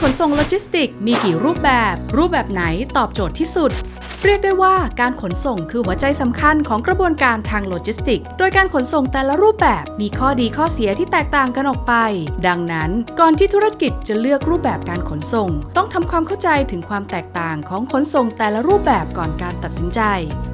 ขนส่งโลจิสติก มีกี่รูปแบบ รูปแบบไหนตอบโจทย์ที่สุด เรียกได้ว่าการขนส่งคือหัวใจสำคัญของกระบวนการทางโลจิสติก โดยการขนส่งแต่ละรูปแบบมีข้อดีข้อเสียที่แตกต่างกันออกไป ดังนั้น ก่อนที่ธุรกิจจะเลือกรูปแบบการขนส่ง ต้องทำความเข้าใจถึงความแตกต่างของขนส่งแต่ละรูปแบบก่อนการตัดสินใจ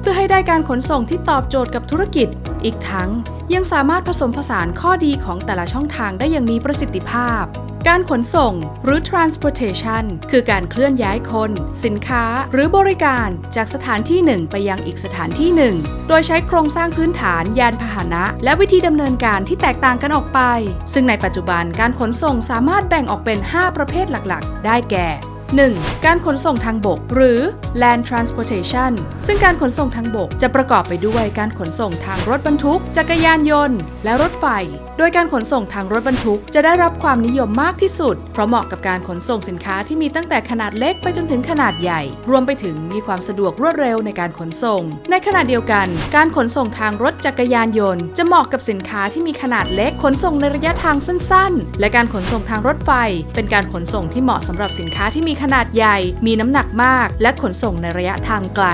เพื่อให้ได้การขนส่งที่ตอบโจทย์กับธุรกิจอีกทั้งยังสามารถผสมผสานข้อดีของแต่ละช่องทางได้อย่างมีประสิทธิภาพ การขนส่งหรือ transportation คือการเคลื่อนย้ายคน สินค้าหรือบริการจากสถานที่หนึ่งไปยังอีกสถานที่หนึ่ง โดยใช้โครงสร้างพื้นฐานยานพาหนะ และวิธีดำเนินการที่แตกต่างกันออกไป ซึ่งในปัจจุบันการขนส่งสามารถแบ่งออกเป็น 5 ประเภทหลักๆ ได้แก่ 1. การขนส่งทางบก หรือ land transportation ซึ่งการขนส่งทางบกจะประกอบไปด้วยการขนส่งทางรถบรรทุก จักรยานยนต์ และรถไฟ โดยการขนส่งทางรถบรรทุกจะได้รับความนิยมมากที่สุด เพราะเหมาะกับการขนส่งสินค้าที่มีตั้งแต่ขนาดเล็กไปจนถึงขนาดใหญ่ รวมไปถึงมีความสะดวกรวดเร็วในการขนส่ง ในขณะเดียวกัน การขนส่งทางรถจักรยานยนต์ จะเหมาะกับสินค้าที่มีขนาดเล็กขนส่งในระยะทางสั้น ๆ และการขนส่งทางรถไฟ เป็นการขนส่งที่เหมาะสำหรับสินค้าที่มีขนาดใหญ่ มีน้ำหนักมาก และขนส่งในระยะทางไกล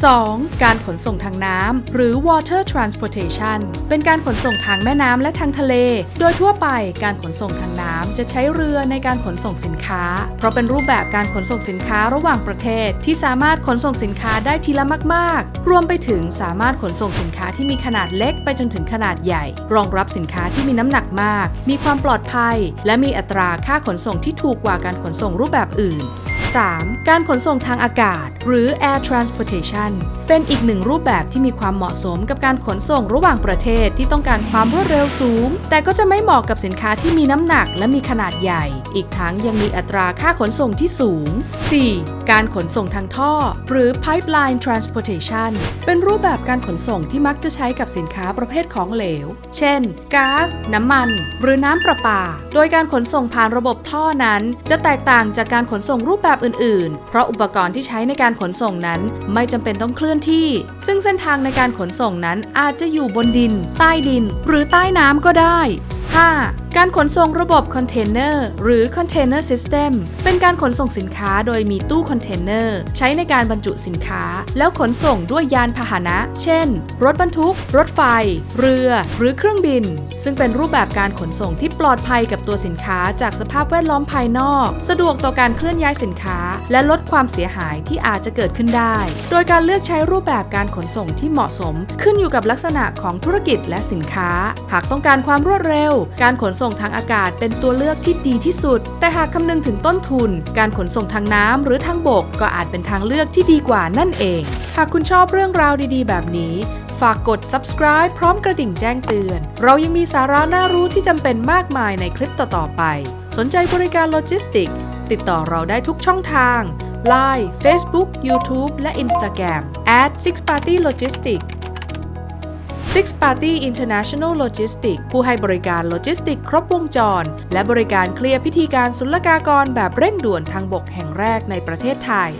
2. การขนส่งทางน้ำหรือ water transportation เป็นการขนส่งทางแม่น้ำและทางทะเล โดยทั่วไปการขนส่งทางน้ำจะใช้เรือในการขนส่งสินค้า เพราะเป็นรูปแบบการขนส่งสินค้าระหว่างประเทศ ที่สามารถขนส่งสินค้าได้ทีละมาก ๆ รวมไปถึงสามารถขนส่งสินค้าที่มีขนาดเล็กไปจนถึงขนาดใหญ่ รองรับสินค้าที่มีน้ำหนักมาก มีความปลอดภัย และมีอัตราค่าขนส่งที่ถูกกว่าการขนส่งรูปแบบอื่น 3. การขนส่งทางอากาศ หรือ air transportation เป็นอีกหนึ่งรูปแบบที่มีความเหมาะสมกับการขนส่งระหว่างประเทศที่ต้องการความรวดเร็วสูง แต่ก็จะไม่เหมาะกับสินค้าที่มีน้ำหนักและมีขนาดใหญ่ อีกทั้งยังมีอัตราค่าขนส่งที่สูง 4. การขนส่งทางท่อ หรือ pipeline transportation เป็นรูปแบบการขนส่งที่มักจะใช้กับสินค้าประเภทของเหลว เช่นก๊าซน้ำมัน หรือน้ำประปา โดยการขนส่งผ่านระบบท่อนั้น จะแตกต่างจากการขนส่งรูปแบบอื่น ๆ เพราะอุปกรณ์ที่ใช้ในการขนส่งนั้น ไม่จำเป็นต้องเคลื่อนที่ ซึ่งเส้นทางในการขนส่งนั้นอาจจะอยู่บนดิน ใต้ดิน หรือใต้น้ำก็ได้ 5. การขนส่งระบบคอนเทนเนอร์หรือ Container System เป็นการขนส่งสินค้าโดยมีตู้คอนเทนเนอร์ใช้ในการบรรจุสินค้า แล้วขนส่งด้วยยานพาหนะ เช่น รถบรรทุก รถไฟ เรือ หรือเครื่องบิน ซึ่งเป็นรูปแบบการขนส่งที่ปลอดภัยกับตัวสินค้าจากสภาพแวดล้อมภายนอก สะดวกต่อการเคลื่อนย้ายสินค้า และลดความเสียหายที่อาจจะเกิดขึ้นได้ โดยการเลือกใช้รูปแบบการขนส่งที่เหมาะสม ขึ้นอยู่กับลักษณะของธุรกิจและสินค้า หากต้องการความรวดเร็ว การขนส่งทางอากาศเป็นตัวเลือกที่ดีที่สุด แต่หากคำนึงถึงต้นทุน การขนส่งทางน้ำหรือทางบกก็อาจเป็นทางเลือกที่ดีกว่านั่นเอง หากคุณชอบเรื่องราวดีๆ แบบนี้ ฝากกด subscribe พร้อมกระดิ่งแจ้งเตือน เรายังมีสาระน่ารู้ที่จำเป็นมากมายในคลิปต่อๆไป สนใจบริการโลจิสติก ติดต่อเราได้ทุกช่องทาง Line Facebook YouTube และ Instagram at six party logistics Six Party International Logistics ผู้ให้บริการโลจิสติกครบวงจร และบริการเคลียร์พิธีการศุลกากรแบบเร่งด่วนทางบกแห่งแรกในประเทศไทย